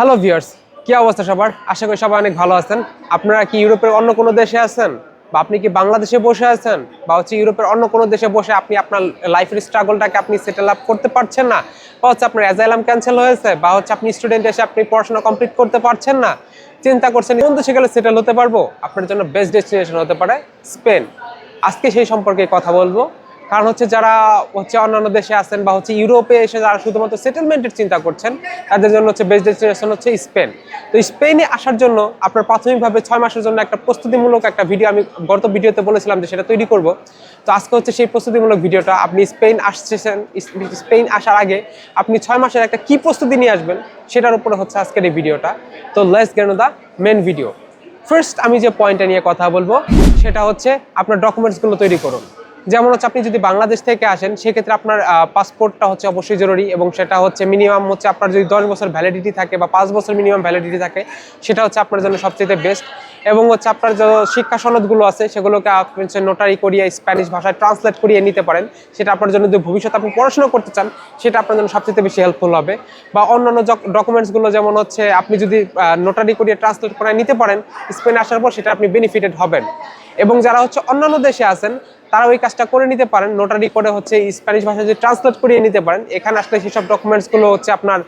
Hello viewers কি অবস্থা সবার? আশা করি সবাই অনেক ভালো আছেন। আপনারা কি ইউরোপের অন্য কোনো দেশে আছেন? বা আপনি কি বাংলাদেশে বসে আছেন? বা হচ্ছে ইউরোপের অন্য কোনো দেশে বসে আপনি আপনার লাইফের স্ট্রাগলটাকে আপনি সেটেল আপ করতে পারছেন না? বা হচ্ছে আপনার অ্যাজাইলাম ক্যান্সেল হয়েছে? বা হচ্ছে আপনি স্টুডেন্ট এসে আপনি পড়াশোনা কমপ্লিট করতে পারছেন না? চিন্তা করছেন, কোন দেশে গেলে সেটেল হতে পারব? আপনার জন্য বেস্ট ডেস্টিনেশন হতে পারে স্পেন আজকে সেই সম্পর্কে কথা বলব। কারণ হচ্ছে যারা হচ্ছে অন্যান্য দেশে আছেন বা হচ্ছে ইউরোপে এসে যারা শুধুমাত্র সেটেলমেন্টের চিন্তা করছেন, তাদের জন্য হচ্ছে বেস্ট ডেস্টিনেশন হচ্ছে স্পেন। তো স্পেনে আসার জন্য আপনার প্রাথমিকভাবে ছয় মাসের জন্য একটা প্রস্তুতিমূলক একটা ভিডিও আমি গত ভিডিওতে বলেছিলাম যে সেটা তৈরি করব। তো আজকে হচ্ছে সেই প্রস্তুতিমূলক ভিডিওটা আপনি স্পেন আসছেন স্পেন আসার আগে আপনি ছয় মাসের একটা কি প্রস্তুতি নিয়ে আসবেন সেটার উপরে হচ্ছে আজকের এই ভিডিওটা। তো less gain the main video first আমি যে পয়েন্টটা নিয়ে কথা বলব সেটা হচ্ছে আপনার ডকুমেন্টসগুলো তৈরি করুন। যেমন হচ্ছে আপনি যদি বাংলাদেশ থেকে আসেন, সেক্ষেত্রে আপনার পাসপোর্টটা হচ্ছে অবশ্যই জরুরি এবং সেটা হচ্ছে মিনিমাম হচ্ছে আপনার যদি দশ বছর ভ্যালিডিটি থাকে বা পাঁচ বছর মিনিমাম ভ্যালিডিটি থাকে, সেটা হচ্ছে আপনার জন্য সবচেয়ে বেস্ট এবং হচ্ছে আপনার যে শিক্ষা সনদগুলো আছে, সেগুলোকে আপনি হচ্ছে নোটারি করিয়ে স্প্যানিশ ভাষায় ট্রান্সলেট করিয়ে নিতে পারেন। সেটা আপনার জন্য যদি ভবিষ্যতে আপনি পড়াশোনা করতে চান, সেটা আপনার জন্য সবচেয়ে বেশি হেল্পফুল হবে। বা অন্যান্য ডকুমেন্টসগুলো যেমন হচ্ছে আপনি যদি নোটারি করিয়ে ট্রান্সলেট করে নিতে পারেন স্পেনে আসার পর সেটা আপনি বেনিফিটেড হবেন। এবং যারা হচ্ছে অন্যান্য দেশে আছেন তারা ওই কাজটা করে নিতে পারেন। নোটারি করে হচ্ছে স্প্যানিশ ভাষা যদি ট্রান্সলেট করিয়ে নিতে পারেন। এখানে আসলে সেসব ডকুমেন্টসগুলো হচ্ছে আপনার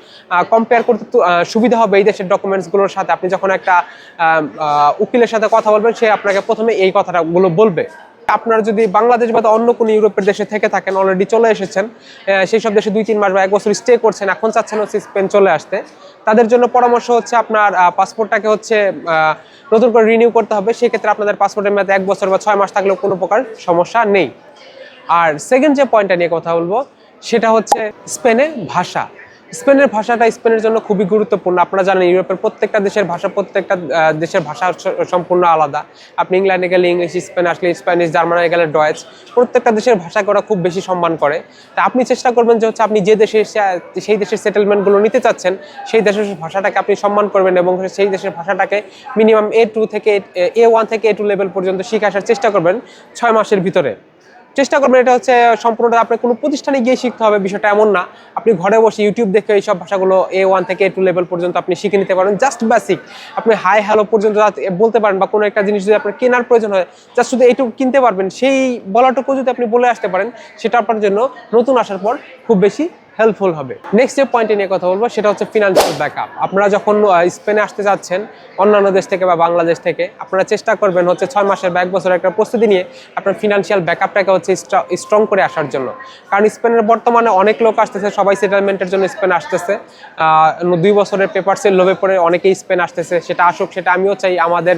কম্পেয়ার করতে সুবিধা হবে এই দেশের ডকুমেন্টসগুলোর সাথে। আপনি যখন একটা উকিলের সাথে কথা বলবেন, সে আপনাকে প্রথমে এই কথাটাগুলো বলবে। আপনার যদি বাংলাদেশ বা অন্য কোনো ইউরোপের দেশে থেকে থাকেন অলরেডি চলে এসেছেন সেই সব দেশে দুই, তিন মাস বা এক বছর স্টে করছেন, এখন চাচ্ছেন হচ্ছে স্পেন চলে আসতে। তাদের জন্য পরামর্শ হচ্ছে আপনার পাসপোর্টটাকে হচ্ছে নতুন করে রিনিউ করতে হবে। সেক্ষেত্রে আপনাদের পাসপোর্টের মেয়াদে এক বছর বা ছয় মাস থাকলেও কোনো প্রকার সমস্যা নেই। আর সেকেন্ড যে পয়েন্টটা নিয়ে কথা বলব, সেটা হচ্ছে স্পেনে ভাষা। স্পেনের ভাষাটা স্পেনের জন্য খুবই গুরুত্বপূর্ণ। আপনারা জানেন, ইউরোপের প্রত্যেকটা দেশের ভাষা, প্রত্যেকটা দেশের ভাষা সম্পূর্ণ আলাদা। আপনি ইংল্যান্ডে গেলে ইংলিশ, স্পেন আসলে স্প্যানিশ জার্মানে গেলে ডয়েচ। প্রত্যেকটা দেশের ভাষাকে ওরা খুব বেশি সম্মান করে। তা আপনি চেষ্টা করবেন যে হচ্ছে আপনি যে দেশে সেই দেশের সেটেলমেন্টগুলো নিতে চাচ্ছেন, সেই দেশের ভাষাটাকে আপনি সম্মান করবেন এবং সেই দেশের ভাষাটাকে মিনিমাম এ টু থেকে এ ওয়ান থেকে এ টু লেভেল পর্যন্ত শিখে আসার চেষ্টা করবেন ছয় মাসের ভিতরে। চেষ্টা করবেন, এটা হচ্ছে সম্পূর্ণটা আপনার কোনো প্রতিষ্ঠানে গিয়ে শিখতে হবে, বিষয়টা এমন না। আপনি ঘরে বসে ইউটিউব দেখে এইসব ভাষাগুলো এ ওয়ান থেকে এ টু লেভেল পর্যন্ত আপনি শিখে নিতে পারেন জাস্ট বেসিক আপনি হাই হ্যালো পর্যন্ত বলতে পারেন বা কোনো একটা জিনিস যদি আপনার কেনার প্রয়োজন হয় জাস্ট শুধু এইটুকু কিনতে পারবেন। সেই বলাটুকু যদি আপনি বলে আসতে পারেন, সেটা আপনার জন্য নতুন আসার পর খুব বেশি হেল্পফুল হবে। নেক্সট যে পয়েন্টে নিয়ে কথা বলব, সেটা হচ্ছে ফিনান্সিয়াল ব্যাকআপ আপনারা যখন স্পেনে আসতে যাচ্ছেন, অন্যান্য দেশ থেকে বা বাংলাদেশ থেকে, আপনারা চেষ্টা করবেন হচ্ছে ছয় মাসের বা এক বছরের একটা প্রস্তুতি নিয়ে আপনার ফিনান্সিয়াল ব্যাকআপটাকে হচ্ছে স্ট্রং করে আসার জন্য। কারণ স্পেনের বর্তমানে অনেক লোক আসতেছে, সবাই সেটেলমেন্টের জন্য স্পেন আসতেছে। দুই বছরের পেপারসের লোভে পড়ে অনেকেই স্পেন আসতেছে, সেটা আসুক, সেটা আমিও চাই। আমাদের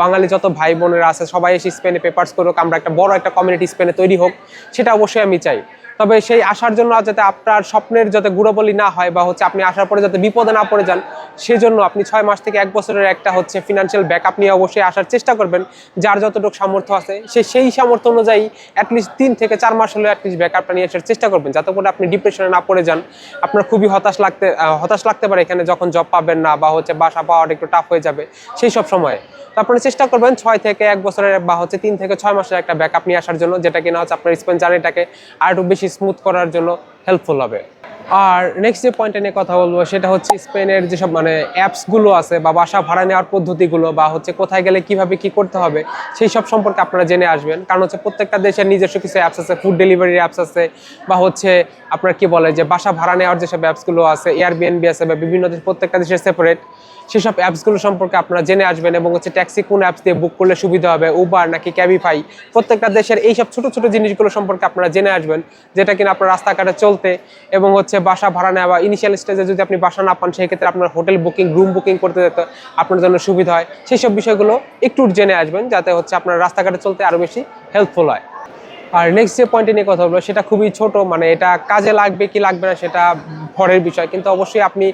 বাঙালি যত ভাই বোনেরা আছে, সবাই এসে স্পেনে পেপার্স করুক, আমরা একটা বড় একটা কমিউনিটি স্পেনে তৈরি হোক, সেটা অবশ্যই আমি চাই। তবে সেই আসার জন্য যাতে আপনার স্বপ্নের যাতে গুড়বলি না হয় বা হচ্ছে আপনি আসার পরে যাতে বিপদে না পড়ে যান, সেজন্য আপনি ছয় মাস থেকে এক বছরের একটা হচ্ছে ফিনান্সিয়াল ব্যাকআপ নিয়ে অবশ্যই আসার চেষ্টা করবেন, যার যতটুকু সামর্থ্য আছে, সে সেই সামর্থ্য অনুযায়ী অ্যাটলিস্ট তিন থেকে চার মাস হলে অ্যাটলিস্ট ব্যাকআপটা নিয়ে আসার চেষ্টা করবেন, যাতে করে আপনি ডিপ্রেশনে না পড়ে যান। আপনার খুবই হতাশ লাগতে হতাশ লাগতে পারে এখানে যখন জব পাবেন না বা হচ্ছে বাসা পাওয়াটা একটু টাফ হয়ে যাবে, সেই সব সময়ে। তো আপনারা চেষ্টা করবেন ছয় থেকে এক বছরের বা হচ্ছে তিন থেকে ছয় মাসের একটা ব্যাকআপ নিয়ে আসার জন্য, যেটা কিনা হচ্ছে আপনার স্পেন জার্নিটাকে আর একটু বেশি স্মুথ করার জন্য হেল্পফুল হবে। আর নেক্সট যে পয়েন্টে নিয়ে কথা বলব, সেটা হচ্ছে স্পেনের যেসব মানে অ্যাপসগুলো আছে বা বাসা ভাড়া নেওয়ার পদ্ধতিগুলো বা হচ্ছে কোথায় গেলে কীভাবে কি করতে হবে, সেই সব সম্পর্কে আপনারা জেনে আসবেন। কারণ হচ্ছে প্রত্যেকটা দেশের নিজস্ব কিছু অ্যাপস আছে ফুড ডেলিভারির অ্যাপস আছে, বা হচ্ছে আপনার কি বলে যে বাসা ভাড়া নেওয়ার যেসব অ্যাপসগুলো আছে এয়ারবিএনবি আছে বা বিভিন্ন দেশ, প্রত্যেকটা দেশের সেপারেট সেসব অ্যাপসগুলো সম্পর্কে আপনারা জেনে আসবেন এবং হচ্ছে ট্যাক্সি কোন অ্যাপস দিয়ে বুক করলে সুবিধা হবে উবার নাকি ক্যাবিফাই প্রত্যেকটা দেশের এইসব ছোট ছোট জিনিসগুলো সম্পর্কে আপনারা জেনে আসবেন, যেটা কিনা আপনার রাস্তাঘাটে চলতে এবং হচ্ছে বাসা ভাড়া নেওয়া ইনিশিয়াল স্টেজে যদি আপনি বাসা না পান সেই ক্ষেত্রে আপনার হোটেল বুকিং রুম বুকিং করতে যেতে আপনার জন্য সুবিধা হয়। সেই সব বিষয়গুলো একটু জেনে আসবেন, যাতে হচ্ছে আপনার রাস্তাঘাটে চলতে আরও বেশি হেল্পফুল হয়। আর নেক্সট যে পয়েন্টে নিয়ে কথা বলব, সেটা খুবই ছোট মানে এটা কাজে লাগবে কি লাগবে না, সেটা পরের বিষয়। কিন্তু অবশ্যই আপনি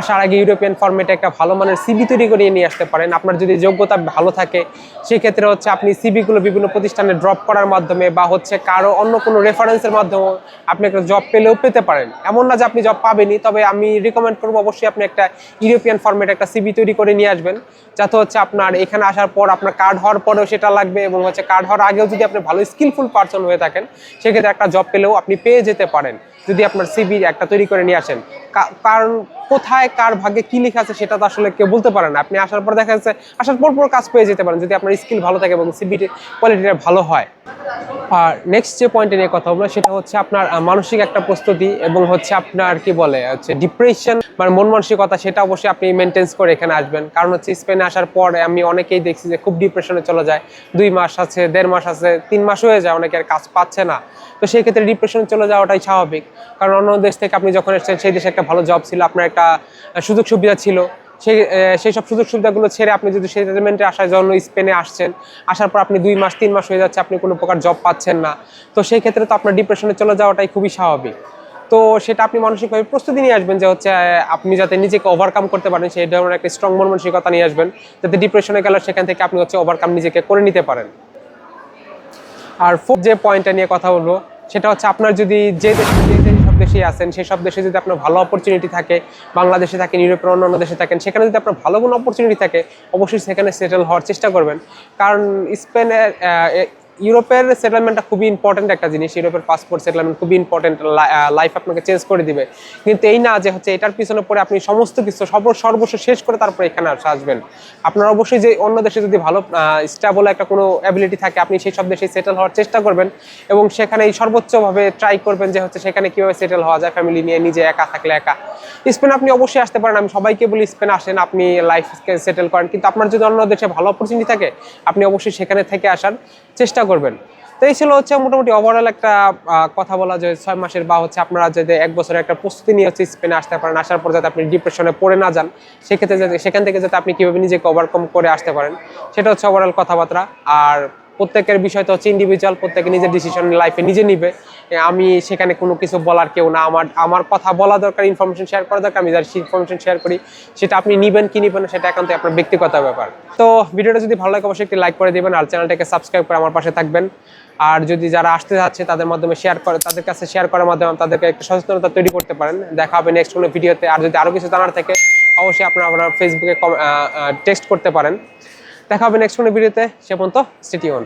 আসার আগে ইউরোপিয়ান ফর্মেটে একটা ভালো মানের সিবি তৈরি করিয়ে নিয়ে আসতে পারেন। আপনার যদি যোগ্যতা ভালো থাকে, সেক্ষেত্রে হচ্ছে আপনি সিবিগুলো বিভিন্ন প্রতিষ্ঠানে ড্রপ করার মাধ্যমে বা হচ্ছে কারও অন্য কোনো রেফারেন্সের মাধ্যমে আপনি একটা জব পেলেও পেতে পারেন। এমন না যে আপনি জব পাবেনই, তবে আমি রিকমেন্ড করব অবশ্যই আপনি একটা ইউরোপিয়ান ফর্মেটে একটা সিবি তৈরি করে নিয়ে আসবেন। যাতে হচ্ছে আপনার এখানে আসার পর আপনার কার্ড হওয়ার পরেও সেটা লাগবে এবং হচ্ছে কার্ড হওয়ার আগেও যদি আপনি ভালো স্কিলফুল পার্সন হয়ে থাকেন, সেক্ষেত্রে একটা জব পেলেও আপনি পেয়ে যেতে পারেন। যদি আপনার সিবি একটা তৈরি করে নিয়ে আসেন কারণ কোথায় কার ভাগে কি লেখা আছে সেটা তো আসলে কেউ বলতে পারে না। আপনি আসার পর দেখা যাচ্ছে, আসার পর পর কাজ পেয়ে যেতে পারেন যদি আপনার স্কিল ভালো থাকে এবং সিবিটি কোয়ালিটিটা ভালো হয়। আর নেক্সট যে পয়েন্টে নিয়ে কথা বলব সেটা হচ্ছে আপনার মানসিক একটা প্রস্তুতি এবং হচ্ছে আপনার কি বলে, হচ্ছে ডিপ্রেশন মানে মন মানসিকতা সেটা অবশ্যই আপনি মেনটেন্স করে এখানে আসবেন। কারণ হচ্ছে স্পেনে আসার পর আমি অনেকেই দেখছি যে খুব ডিপ্রেশনে চলে যায়। দুই মাস আছে, দেড় মাস আছে, তিন মাস হয়ে যায় অনেকের কাজ পাচ্ছে না। তো সেই ক্ষেত্রে ডিপ্রেশনে চলে যাওয়াটাই স্বাভাবিক। কারণ অন্য দেশ থেকে আপনি যখন এসেছেন, সেই দেশে একটা ভালো জব ছিল, আপনার একটা সুযোগ সুবিধা ছিল। সেই সেই সব সুযোগ সুবিধাগুলো ছেড়ে আপনি যদি সেটেলমেন্টে আসার জন্য স্পেনে আসছেন, আসার পর আপনি দুই মাস, তিন মাস হয়ে যাচ্ছে, আপনি কোনো প্রকার জব পাচ্ছেন না। তো সেই ক্ষেত্রে তো আপনার ডিপ্রেশনে চলে যাওয়াটাই খুবই স্বাভাবিক। তো সেটা আপনি মানসিকভাবে প্রস্তুতি নিয়ে আসবেন যে হচ্ছে আপনি যাতে নিজেকে ওভারকাম করতে পারেন, সেই ধরনের একটা স্ট্রং মন মানসিকতা নিয়ে আসবেন, যাতে ডিপ্রেশনে গেলে সেখান থেকে আপনি হচ্ছে ওভারকাম নিজেকে করে নিতে পারেন। আর ফোর্থ যে পয়েন্টটা নিয়ে কথা বলব, সেটা হচ্ছে আপনার যদি যে দেশে যে যে দেশে আছেন সেই সব দেশে যদি আপনার ভালো অপরচুনিটি থাকে, বাংলাদেশে থাকেন, ইউরোপের অন্যান্য দেশে থাকেন, সেখানে যদি আপনার ভালো কোনো অপরচুনিটি থাকে, অবশ্যই সেখানে সেটেল হওয়ার চেষ্টা করবেন। কারণ স্পেনের ইউরোপের সেটেলমেন্টটা খুবই ইম্পর্টেন্ট একটা জিনিস, ইউরোপের পাসপোর্ট সেটেলমেন্ট খুবই ইম্পর্টেন্ট লাইফ আপনাকে চেঞ্জ করে দিবে। কিন্তু এই না যে হচ্ছে এটার পিছনে পরে আপনি সমস্ত কিছু সর্ব, সর্বস্ব শেষ করে তারপরে এখানে আসা আসবেন। আপনার অবশ্যই যে অন্য দেশে যদি ভালো স্টেবল একটা কোনো অ্যাবিলিটি থাকে, আপনি সেই সব দেশে সেটেল হওয়ার চেষ্টা করবেন এবং সেখানে সর্বোচ্চভাবে ট্রাই করবেন যে হচ্ছে সেখানে কীভাবে সেটেল হওয়া যায় ফ্যামিলি নিয়ে নিজে একা থাকলে একা। স্পেন আপনি অবশ্যই আসতে পারেন, আমি সবাইকে বলি স্পেন আসেন, আপনি লাইফকে সেটেল করেন। কিন্তু আপনার যদি অন্য দেশে ভালো অপরচুনিটি থাকে, আপনি অবশ্যই সেখানে থেকে আসার চেষ্টা করবেন। তো এই ছিল হচ্ছে মোটামুটি ওভারঅল একটা কথা বলা যে ছয় মাসের বা হচ্ছে আপনারা যদি এক বছরের একটা প্রস্তুতি নিয়ে হচ্ছে স্পেনে আসতে পারেন, আসার পর যাতে আপনি ডিপ্রেশনে পড়ে না যান, সেক্ষেত্রে যাতে সেখান থেকে যাতে আপনি কীভাবে নিজেকে ওভারকম করে আসতে পারেন, সেটা হচ্ছে ওভারঅল কথাবার্তা। আর প্রত্যেকের বিষয় তো হচ্ছে ইন্ডিভিজুয়াল প্রত্যেকে নিজের ডিসিশন লাইফে নিজে নিবে। আমি সেখানে কোনো কিছু বলার কেউ না। আমার আমার কথা বলা দরকার ইনফরমেশন শেয়ার করা দরকার, আমি যার ইনফরমেশন শেয়ার করি, সেটা আপনি নিবেন কি নিবেন সেটা একান্ত আপনার ব্যক্তিগত ব্যাপার। তো ভিডিওটা যদি ভালো লাগে, অবশ্যই একটি লাইক করে দিবেন আর চ্যানেলটাকে সাবস্ক্রাইব করে আমার পাশে থাকবেন। আর যদি যারা আসতে যাচ্ছে, তাদের মাধ্যমে শেয়ার করে, তাদের কাছে শেয়ার করার মাধ্যমে তাদেরকে একটা সচেতনতা তৈরি করতে পারেন। দেখা হবে নেক্সট কোনো ভিডিওতে। আর যদি আরও কিছু জানার থাকে, অবশ্যই আপনারা আপনার ফেসবুকে টেক্সট করতে পারেন। দেখা হবে নেক্সট কোনো ভিডিওতে। সে পর্যন্ত সিটি স্টেটিউন